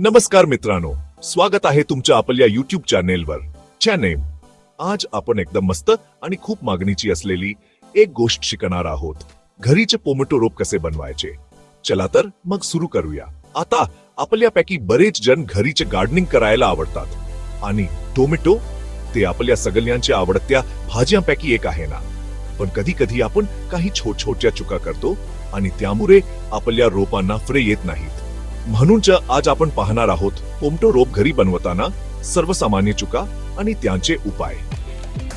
नमस्कार मित्रांनो स्वागत आहे तुमच्या आपल्या युट्यूब चॅनेलवर चॅनेम आज आपण एकदम मस्त आणि खूप मागणीची असलेली एक गोष्ट शिकणार आहोत. घरीचे पोमॅटो रोप कसे बनवायचे? चला तर मग सुरू करूया. आता आपल्यापैकी बरेच जण घरीचे गार्डनिंग करायला आवडतात. आणि टोमॅटो ते आपल्या सगळ्यांच्या आवडत्या भाज्यांपैकी एक आहे ना. पण कधी कधी आपण काही छोट छोट्या चुका करतो आणि त्यामुळे आपल्या रोपांना फळे येत नाहीत. म्हणूनच आज आपण पाहणार आहोत पोमटो रोप घरी बनवताना सर्वसामान्य चुका आणि त्यांचे उपाय.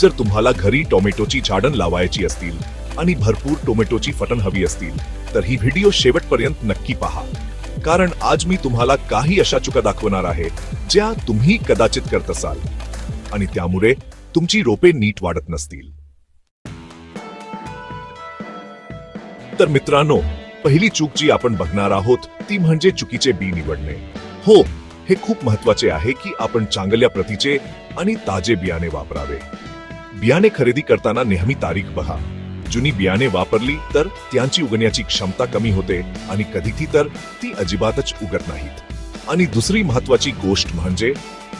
जर तुम्हाला घरी टोमॅटोची झाडण लावायची असतील आणि भरपूर टोमॅटोची फटण हवी असतील तर ही व्हिडिओ शेवटपर्यंत नक्की पहा. कारण आज मी तुम्हाला काही अशा चुका दाखवणार आहे ज्या तुम्ही कदाचित करत असाल. आणि त्यामुळे तुमची रोपे नीट वाढत नसतील. तर मित्रांनो पहिली चूक जी आपण बघणार आहोत ती म्हणजे चुकीचे बी निवडणे. हो हे खूप महत्त्वाचे आहे की आपण चांगल्या प्रतीचे आणि ताजे बियाणे वापरावे. बियाणे खरेदी करताना नेहमी तारीख बघा. जुनी बियाणे वापरली तर त्यांची उगण्याची क्षमता कमी होते आणि कधीही तर ती अजिबातच उगत नाहीत. आणि दुसरी महत्वाची गोष्ट म्हणजे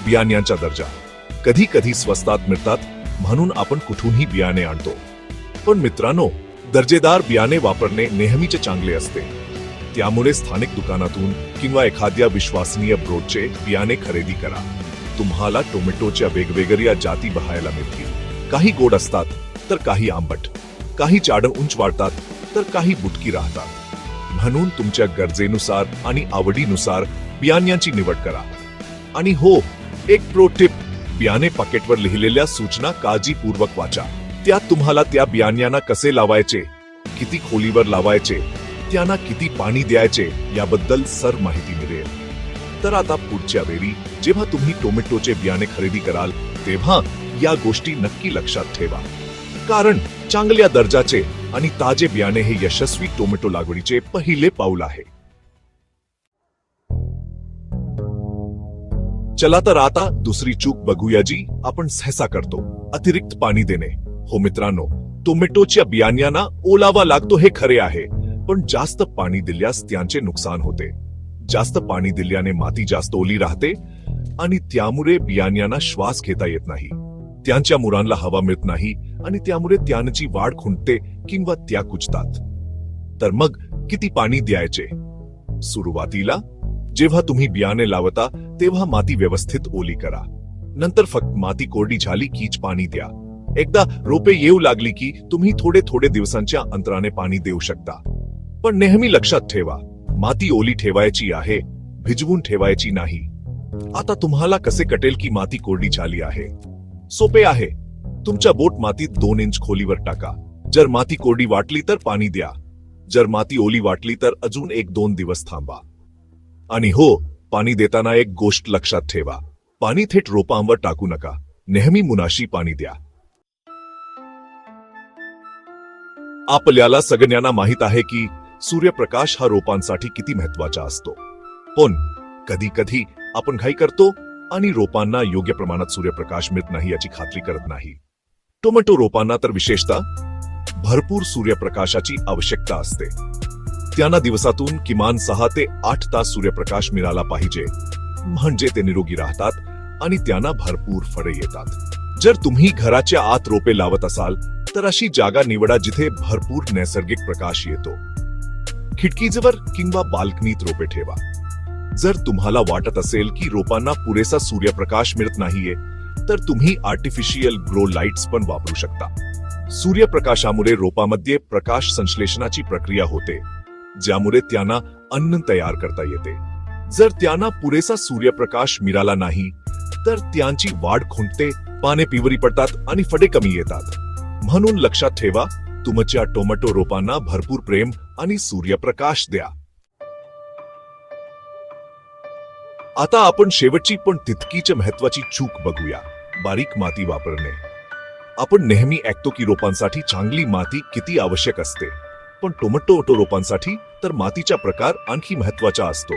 बियाण्यांचा दर्जा. कधी कधी स्वस्तात मिळतात म्हणून आपण कुठूनही बियाणे आणतो. पण मित्रांनो दर्जेदार बियाणे वापरणे नेहमीचे चांगले असते. त्यामुळे स्थानिक दुकानातून किंवा एखाद्या विश्वसनीय ब्रोडचे बियाणे खरेदी करा. तुम्हाला टोमॅटोच्या वेगवेगळ्या जाती बहायला मिळतील. काही गोड असतात तर काही आंबट. काही चाड उंच वाढतात तर काही बुटकी राहतात. म्हणून तुमच्या गरजेनुसार आणि आवडीनुसार बियाण्यांची निवड करा. आणि हो एक प्रो टिप बियाणे पाकेटवर लिहिलेल्या सूचना काळजीपूर्वक वाचा. त्यात तुम्हाला त्या बियाण्यांना कसे लावायचे किती खोलीवर लावायचे त्यांना किती पाणी द्यायचे याबद्दल सर माहिती मिळेल. तर आता पुढच्या वेळी जेव्हा तुम्ही टोमॅटोचे बियाणे खरेदी कराल तेव्हा या गोष्टी नक्की लक्षात ठेवा. कारण चांगल्या दर्जाचे आणि ताजे बियाणे हे यशस्वी टोमॅटो लागवडीचे पहिले पाऊल आहे. चला तर आता दुसरी चूक बघूया जी आपण सहसा करतो अतिरिक्त पाणी देणे. हो मित्रांनो टोमॅटोच्या बियाण्यांना ओलावा लागतो हे खरे आहे पण जास्त पाणी दिल्यास त्यांचे नुकसान होते. जास्त पाणी दिल्याने माती जास्त ओली राहते आणि त्यामुळे बियाण्यांना श्वास घेता येत नाही. त्यांच्या मुरांना हवा मिळत नाही आणि त्यामुळे त्यांची वाढ खुंटते किंवा त्या कुचतात तर मग किती पाणी द्यायचे? सुरुवातीला जेव्हा तुम्ही बियाणे लावता तेव्हा माती व्यवस्थित ओली करा. नंतर फक्त माती कोरडी झाली कीच पाणी द्या. एकदा रोपे येऊ लागली की तुम्ही थोडे थोडे दिवसांच्या अंतराने पाणी देऊ शकता. पण नेहमी लक्षात ठेवा माती ओली ठेवायची आहे भिजवून ठेवायची नाही. आता तुम्हाला कसे कटेल की माती कोरडी झाली आहे? सोपे आहे. तुमच्या बोट मातीत दोन इंच खोलीवर टाका. जर माती कोरडी वाटली तर पाणी द्या. जर माती ओली वाटली तर अजून एक दोन दिवस थांबा. आणि हो पाणी देताना एक गोष्ट लक्षात ठेवा. पाणी थेट रोपांवर टाकू नका. नेहमी मुनाशी पाणी द्या. आपल्याला सगळ्यांना माहीत आहे की सूर्यप्रकाश हा रोपांसाठी किती महत्त्वाचा असतो. पण कधी कधी आपण घाई करतो आणि रोपांना योग्य प्रमाणात सूर्यप्रकाश मिळत नाही याची खात्री करत नाही. टोमॅटो रोपांना तर विशेषतः भरपूर सूर्यप्रकाशाची आवश्यकता असते. त्यांना दिवसातून किमान सहा ते आठ तास सूर्यप्रकाश मिळाला पाहिजे. म्हणजे ते निरोगी राहतात आणि त्यांना भरपूर फळे येतात. जर तुम्ही घराच्या आत रोपे लावत असाल तर अशी जागा निवडा जिथे भरपूर नैसर्गिक प्रकाश येतो. खिडकीजवळ किंवा बाल्कनीत रोपे ठेवा. जर तुम्हाला वाटत असेल की रोपांना पुरेसा सूर्यप्रकाश मिळत नाहीये तर तुम्ही आर्टिफिशियल ग्रो लाईट्स पण वापरू शकता. सूर्यप्रकाशामुळे रोपामध्ये प्रकाश संश्लेषणाची प्रक्रिया होते ज्यामुळे त्यांना अन्न तयार करता येते. जर त्यांना पुरेसा सूर्यप्रकाश मिळाला नाही तर त्यांची वाढ खुंटते पाने पिवरी पडतात आणि फडे कमी येतात. म्हणून लक्षात ठेवा तुमच्या टोमॅटो रोपांना भरपूर प्रेम आणि सूर्यप्रकाश द्या. आता आपण शेवटची पण तितकीच महत्वाची चूक बघूया बारीक माती वापरणे. आपण नेहमी ऐकतो की रोपांसाठी चांगली माती किती आवश्यक असते? पण टोमॅटो रोपांसाठी तर मातीचा प्रकार आणखी महत्त्वाचा असतो.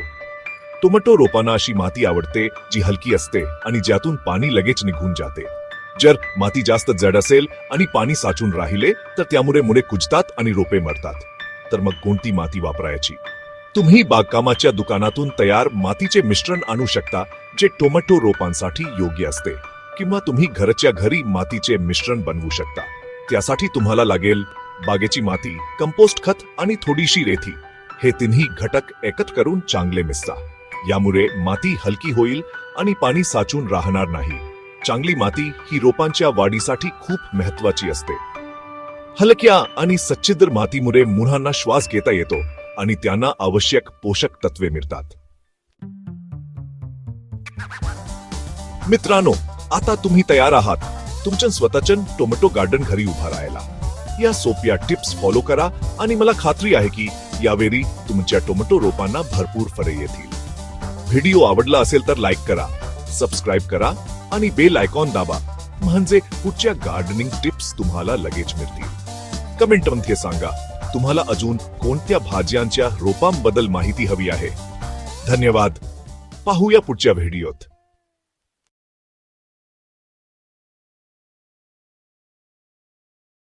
टोमॅटो रोपांना अशी माती आवडते जी हलकी असते आणि ज्यातून पाणी लगेच निघून जाते. जर माती जास्त जड असेल आणि पाणी साचून राहिले तर त्यामुळे मुळे कुजतात आणि रोपे मरतात. तर मग कोणती माती वापरायची? तुम्ही बागकामाच्या दुकानातून तयार मातीचे मिश्रण आणू शकता जे टोमॅटो रोपांसाठी योग्य असते. किंवा तुम्ही घरच्या घरी मातीचे मिश्रण बनवू शकता. त्यासाठी तुम्हाला लागेल बागेची माती कंपोस्ट खत आणि थोडीशी रेती. हे तिन्ही घटक एकत्र करून चांगले मिसा यामुळे माती हलकी होईल आणि पाणी साचून राहणार नाही. चांगली माती ही रोपांच्या वाढीसाठी खूप महत्वाची असते. हलक्या आणि सच्छिद्र मातीमुळे मुलांना श्वास घेता येतो आणि त्यांना आवश्यक पोषक तत्वे मिळतात. मित्रांनो आता तुम्ही तयार आहात. तुमच्या स्वतःच्या टोमॅटो गार्डन घरी उभा राहायला. या सोप्या टिप्स फॉलो करा आणि मला खात्री आहे की यावेळी तुमच्या टोमॅटो रोपांना भरपूर फळे येतील. व्हिडिओ आवडला असेल तर लाईक करा सबस्क्राईब करा आणि बेल आयकॉन दाबा. म्हणजे पुढच्या गार्डनिंग टिप्स तुम्हाला लगेच मिळतील. कमेंटमध्ये सांगा तुम्हाला अजून कोणत्या भाज्यांच्या रोपांबद्दल माहिती हवी आहे? धन्यवाद. पाहूया पुढच्या व्हिडिओत.